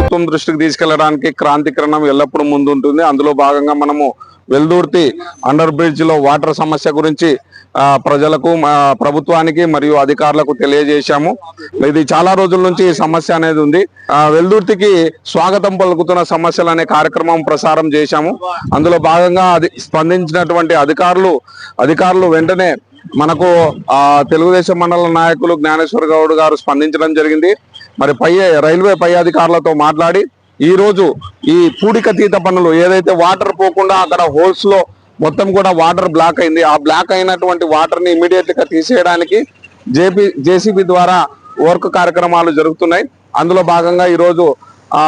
ప్రభుత్వం దృష్టికి తీసుకెళ్ళడానికి క్రాంతికరణం ఎల్లప్పుడూ ముందుంటుంది. అందులో భాగంగా మనము వెల్దూర్తి అండర్ బ్రిడ్జ్లో వాటర్ సమస్య గురించి ప్రజలకు ప్రభుత్వానికి మరియు అధికారులకు తెలియజేశాము. ఇది చాలా రోజుల నుంచి ఈ సమస్య అనేది ఉంది. ఆ, వెల్దుర్తికి స్వాగతం పలుకుతున్న సమస్యలు అనే కార్యక్రమం ప్రసారం చేశాము. అందులో భాగంగా అది స్పందించినటువంటి అధికారులు అధికారులు వెంటనే మనకు తెలుగుదేశం మండల నాయకులు జ్ఞానేశ్వర్ గౌడ్ గారు స్పందించడం జరిగింది. మరి పై రైల్వే పై అధికారులతో మాట్లాడి ఈ రోజు ఈ పూడికతీత పనులు ఏదైతే వాటర్ పోకుండా అక్కడ హోల్స్లో మొత్తం కూడా వాటర్ బ్లాక్ అయింది. ఆ బ్లాక్ అయినటువంటి వాటర్ని ఇమీడియట్గా తీసేయడానికి జేపీ జేసీబీ ద్వారా వర్క్ కార్యక్రమాలు జరుగుతున్నాయి. అందులో భాగంగా ఈరోజు ఆ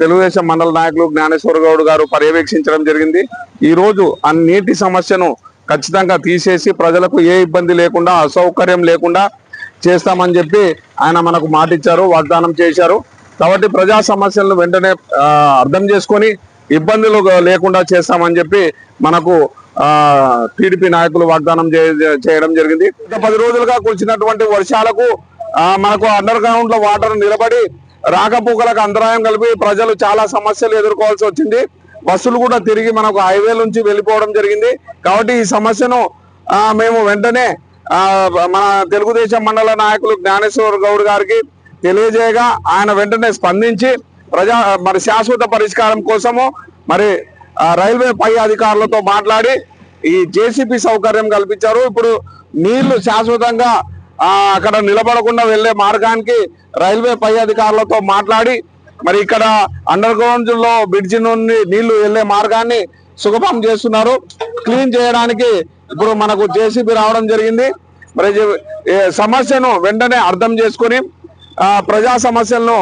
తెలుగుదేశం మండల నాయకులు జ్ఞానేశ్వర గౌడ్ గారు పర్యవేక్షించడం జరిగింది. ఈ రోజు ఆ నీటి సమస్యను ఖచ్చితంగా తీసేసి ప్రజలకు ఏ ఇబ్బంది లేకుండా అసౌకర్యం లేకుండా చేస్తామని చెప్పి ఆయన మనకు మాటిచ్చారు వాగ్దానం చేశారు. కాబట్టి ప్రజా సమస్యలను వెంటనే అర్థం చేసుకొని ఇబ్బందులు లేకుండా చేస్తామని చెప్పి మనకు టీడీపీ నాయకులు వాగ్దానం చేయడం జరిగింది. గత పది రోజులుగా కురిసినటువంటి వర్షాలకు మనకు అండర్ గ్రౌండ్లో వాటర్ నిలబడి రాకపోకలకు అంతరాయం కలిపి ప్రజలు చాలా సమస్యలు ఎదుర్కోవాల్సి వచ్చింది. బస్సులు కూడా తిరిగి మనకు హైవే నుంచి వెళ్ళిపోవడం జరిగింది. కాబట్టి ఈ సమస్యను మేము వెంటనే మన తెలుగుదేశం మండల నాయకులు జ్ఞానేశ్వర్ గౌడ్ గారికి తెలియజేయగా ఆయన వెంటనే స్పందించి ప్రజా మరి శాశ్వత పరిష్కారం కోసము మరి రైల్వే పై అధికారులతో మాట్లాడి ఈ జేసీపీ సౌకర్యం కల్పించారు. ఇప్పుడు నీళ్ళు శాశ్వతంగా అక్కడ నిలబడకుండా వెళ్ళే మార్గానికి రైల్వే పై అధికారులతో మాట్లాడి మరి ఇక్కడ అండర్ గ్రౌండ్లో బ్రిడ్జి నుండి నీళ్ళు వెళ్ళే మార్గాన్ని సుగమం చేస్తున్నారు. క్లీన్ చేయడానికి ఇప్పుడు మనకు జేసీబీ రావడం జరిగింది. మరి సమస్యను వెంటనే అర్థం చేసుకుని ప్రజా సమస్యలను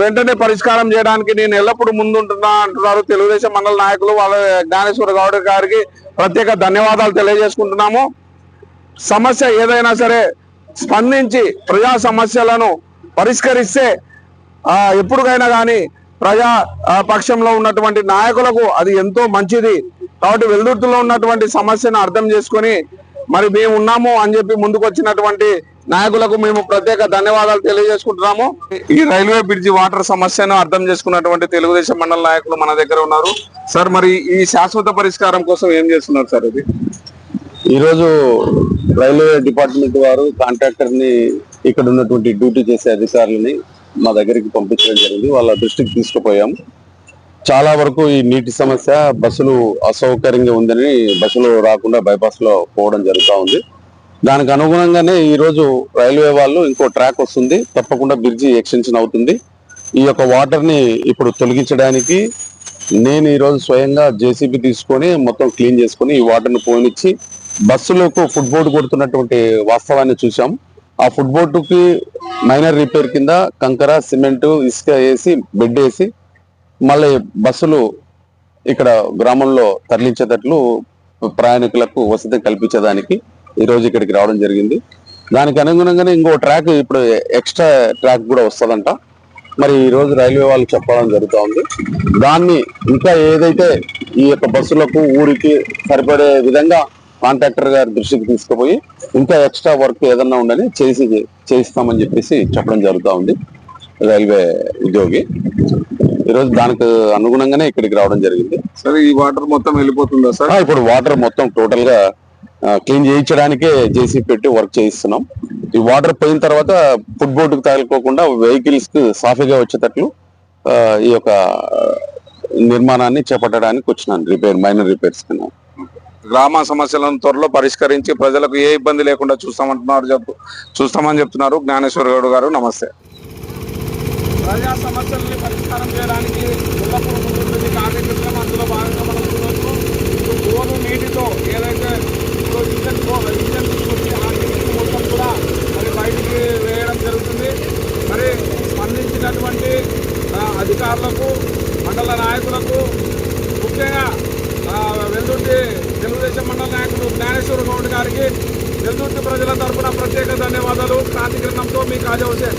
వెంటనే పరిష్కారం చేయడానికి నేను ఎల్లప్పుడూ ముందుంటున్నా అంటున్నారు తెలుగుదేశం మండల నాయకులు వాళ్ళ జ్ఞానేశ్వర గౌడ్ గారికి ప్రత్యేక ధన్యవాదాలు తెలియజేసుకుంటున్నాము. సమస్య ఏదైనా సరే స్పందించి ప్రజా సమస్యలను పరిష్కరిస్తే ఎప్పుడుకైనా కానీ ప్రజా పక్షంలో ఉన్నటువంటి నాయకులకు అది ఎంతో మంచిది. కాబట్టి వెల్దుర్తిలో ఉన్నటువంటి సమస్యను అర్థం చేసుకొని మరి మేము ఉన్నాము అని చెప్పి ముందుకు వచ్చినటువంటి నాయకులకు మేము ప్రత్యేక ధన్యవాదాలు తెలియజేసుకుంటున్నాము. ఈ రైల్వే బ్రిడ్జి వాటర్ సమస్యను అర్థం చేసుకున్నటువంటి తెలుగుదేశం మండల నాయకులు మన దగ్గర ఉన్నారు. సార్ మరి ఈ శాశ్వత పరిష్కారం కోసం ఏం చేస్తున్నారు సార్ ఇది? ఈరోజు రైల్వే డిపార్ట్మెంట్ వారు కాంట్రాక్టర్ని ఇక్కడ ఉన్నటువంటి డ్యూటీ చేసే అధికారులని మా దగ్గరికి పంపించడం జరిగింది. వాళ్ళ దృష్టికి తీసుకుపోయాం చాలా వరకు ఈ నీటి సమస్య బస్సులు అసౌకర్యంగా ఉందని బస్సులు రాకుండా బైపాస్లో పోవడం జరుగుతూ ఉంది. దానికి అనుగుణంగానే ఈరోజు రైల్వే వాళ్ళు ఇంకో ట్రాక్ వస్తుంది. తప్పకుండా బ్రిడ్జి ఎక్స్టెన్షన్ అవుతుంది. ఈ యొక్క వాటర్ని ఇప్పుడు తొలగించడానికి నేను ఈరోజు స్వయంగా జేసీబీ తీసుకొని మొత్తం క్లీన్ చేసుకొని ఈ వాటర్ని పోనిచ్చి బస్సులకు ఫుట్ బోర్డు కొడుతున్నటువంటి వాస్తవాన్ని చూసాం ఆ ఫుట్ బోర్డుకి మైనర్ రిపేర్ కింద కంకర సిమెంట్ ఇసుక వేసి బెడ్ వేసి మళ్ళీ బస్సులు ఇక్కడ గ్రామంలో తరలించేటట్లు ప్రయాణికులకు వసతి కల్పించేదానికి ఈరోజు ఇక్కడికి రావడం జరిగింది. దానికి అనుగుణంగానే ఇంకో ట్రాక్ ఇప్పుడు ఎక్స్ట్రా ట్రాక్ కూడా వస్తుందంట. మరి ఈరోజు రైల్వే వాళ్ళు చెప్పడం జరుగుతూ ఉంది దాన్ని ఇంకా ఏదైతే ఈ యొక్క బస్సులకు ఊరికి సరిపడే విధంగా కాంట్రాక్టర్ గారి దృష్టికి తీసుకుపోయి ఇంకా ఎక్స్ట్రా వర్క్ ఏదన్నా ఉండని చేసి చేయిస్తామని చెప్పేసి చెప్పడం జరుగుతూ ఉంది రైల్వే ఉద్యోగి. ఈరోజు దానికి అనుగుణంగానే ఇక్కడికి రావడం జరిగింది. సార్ ఈ వాటర్ మొత్తం వెళ్ళిపోతుందా సార్? ఇప్పుడు వాటర్ మొత్తం టోటల్గా క్లీన్ చేయించడానికే జేసీ పెట్టి వర్క్ చేయిస్తున్నాం. ఈ వాటర్ పోయిన తర్వాత ఫుట్ బోర్డు కు తగలుకోకుండా వెహికల్స్కు సాఫీగా వచ్చేటట్లు ఈ యొక్క నిర్మాణాన్ని చేపట్టడానికి వచ్చినాను. రిపేర్ మైనర్ రిపేర్స్ కింద. గ్రామ సమస్యలను త్వరలో పరిష్కరించి ప్రజలకు ఏ ఇబ్బంది లేకుండా చూస్తామంటున్నారు చెప్పు చూస్తామని చెప్తున్నారు జ్ఞానేశ్వర గౌడ్ గారు. నమస్తే. ప్రజా సమస్యల్ని పరిష్కారం చేయడానికి ఎల్లప్పుడూ ముందుంటుంది కార్యక్రమం అందులో భాగంగా మనం చూడొచ్చు. బోరు నీటితో ఏదైతే ఇప్పుడు ఇంజన్ ఇంజన్ తీసుకొచ్చి ఆ నీటిని మొత్తం కూడా మరి బయటికి వేయడం జరుగుతుంది. మరి స్పందించినటువంటి అధికారులకు మండల నాయకులకు ముఖ్యంగా వెల్దుర్తి తెలుగుదేశం మండల నాయకుడు జ్ఞానేశ్వర గౌడ్ గారికి వెల్దుర్తి ప్రజల తరపున ప్రత్యేక ధన్యవాదాలు. క్రాంతికరణంతో మీ కాజా హుసేన్